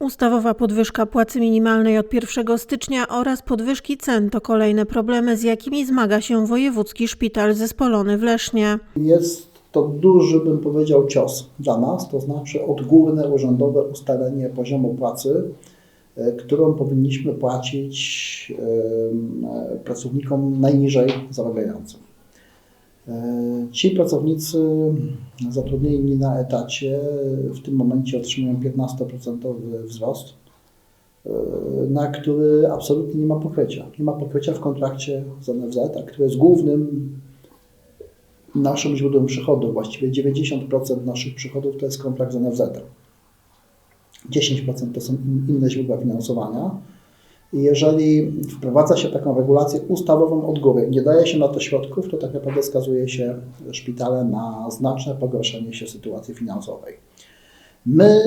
Ustawowa podwyżka płacy minimalnej od 1 stycznia oraz podwyżki cen to kolejne problemy, z jakimi zmaga się Wojewódzki Szpital Zespolony w Lesznie. Jest to duży, bym powiedział, cios dla nas, to znaczy odgórne urzędowe ustalenie poziomu płacy, e, którą powinniśmy płacić e, pracownikom najniżej zarabiającym. E, Ci pracownicy zatrudnieni na etacie w tym momencie otrzymują 15% wzrost, e, na który absolutnie nie ma pokrycia. Nie ma pokrycia w kontrakcie z NFZ, a który jest głównym naszym źródłem przychodów. Właściwie 90% naszych przychodów to jest kontrakt z NFZ. 10% to są in- inne źródła finansowania. I jeżeli wprowadza się taką regulację ustawową od góry, nie daje się na to środków, to tak naprawdę skazuje się szpitale na znaczne pogorszenie się sytuacji finansowej. My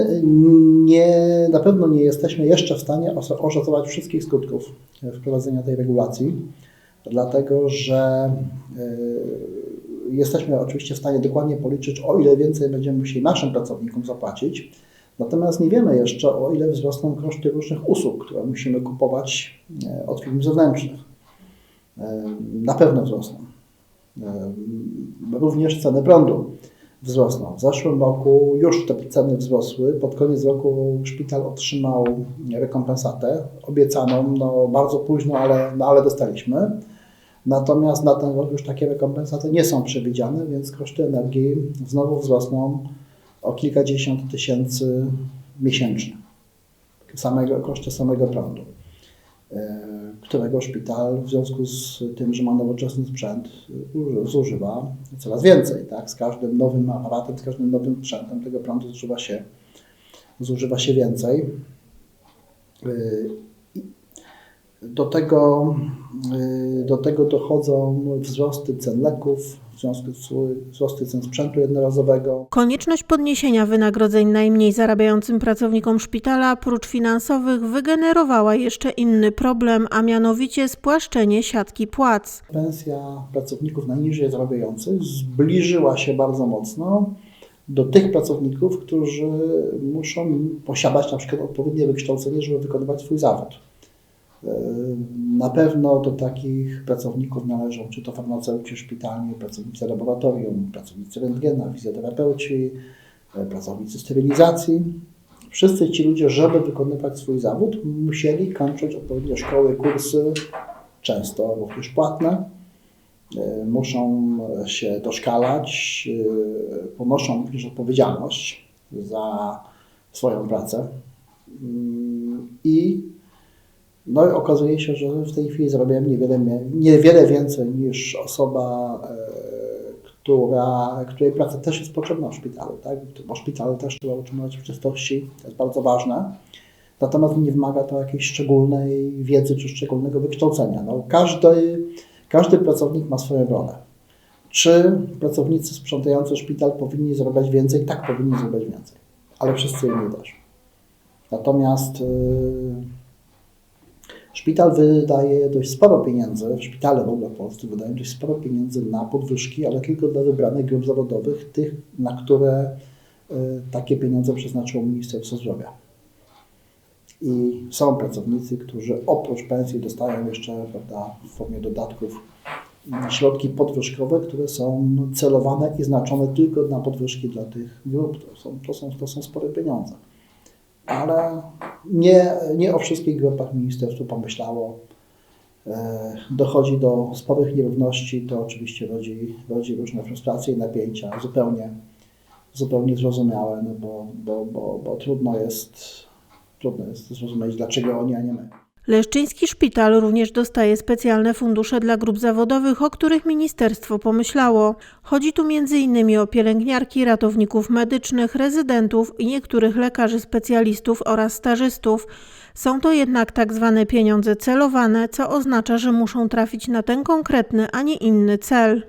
nie, na pewno nie jesteśmy jeszcze w stanie os- oszacować wszystkich skutków wprowadzenia tej regulacji, dlatego że y, jesteśmy oczywiście w stanie dokładnie policzyć, o ile więcej będziemy musieli naszym pracownikom zapłacić. Natomiast nie wiemy jeszcze, o ile wzrosną koszty różnych usług, które musimy kupować e, od firm zewnętrznych. E, Na pewno wzrosną. E, Również ceny prądu wzrosną. W zeszłym roku już te ceny wzrosły. Pod koniec roku szpital otrzymał rekompensatę obiecaną no, bardzo późno, ale, no, ale dostaliśmy. Natomiast na ten rok już takie rekompensaty nie są przewidziane, więc koszty energii znowu wzrosną o kilkadziesiąt tysięcy miesięcznie. Samego, koszty samego prądu, e, którego szpital w związku z tym, że ma nowoczesny sprzęt, uży- zużywa coraz więcej. Tak? Z każdym nowym aparatem, z każdym nowym sprzętem tego prądu zużywa się, zużywa się więcej. Do tego, e, do tego dochodzą wzrosty cen leków, w związku z wzrosty cen sprzętu jednorazowego. Konieczność podniesienia wynagrodzeń najmniej zarabiającym pracownikom szpitala, prócz finansowych, wygenerowała jeszcze inny problem, a mianowicie spłaszczenie siatki płac. Pensja pracowników najniżej zarabiających zbliżyła się bardzo mocno do tych pracowników, którzy muszą posiadać na przykład odpowiednie wykształcenie, żeby wykonywać swój zawód. Na pewno do takich pracowników należą czy to farmaceuci szpitalni, pracownicy laboratorium, pracownicy rentgena, fizjoterapeuci, e, pracownicy sterylizacji. Wszyscy ci ludzie, żeby wykonywać swój zawód, musieli kończyć odpowiednie szkoły, kursy, często również płatne. E, Muszą się doszkalać, e, ponoszą również odpowiedzialność za swoją pracę. Mm, I no i okazuje się, że w tej chwili zarabiałem niewiele, niewiele więcej niż osoba, e, która, której praca też jest potrzebna w szpitalu, tak? bo szpital też trzeba utrzymywać w czystości, to jest bardzo ważne. Natomiast nie wymaga to jakiejś szczególnej wiedzy czy szczególnego wykształcenia. No, każdy, każdy pracownik ma swoją rolę. Czy pracownicy sprzątający szpital powinni zarabiać więcej? Tak, powinni zarabiać więcej, ale wszyscy inni też. Natomiast yy, Szpital wydaje dość sporo pieniędzy, szpitale w ogóle w Polsce wydają dość sporo pieniędzy na podwyżki, ale tylko dla wybranych grup zawodowych, tych, na które y, takie pieniądze przeznaczyło Ministerstwo Zdrowia. I są pracownicy, którzy oprócz pensji dostają jeszcze prawda, w formie dodatków mm, środki podwyżkowe, które są celowane i znaczone tylko na podwyżki dla tych grup. To są, to są, to są spore pieniądze ale nie, nie o wszystkich grupach ministerstwo pomyślało. E, Dochodzi do sporych nierówności, to oczywiście rodzi, rodzi różne frustracje i napięcia, zupełnie, zupełnie zrozumiałe, no bo, bo, bo, bo trudno, jest, trudno jest zrozumieć, dlaczego oni, a nie my. Leszczyński szpital również dostaje specjalne fundusze dla grup zawodowych, o których ministerstwo pomyślało. Chodzi tu m.in. o pielęgniarki, ratowników medycznych, rezydentów i niektórych lekarzy specjalistów oraz stażystów. Są to jednak tak zwane pieniądze celowane, co oznacza, że muszą trafić na ten konkretny, a nie inny cel.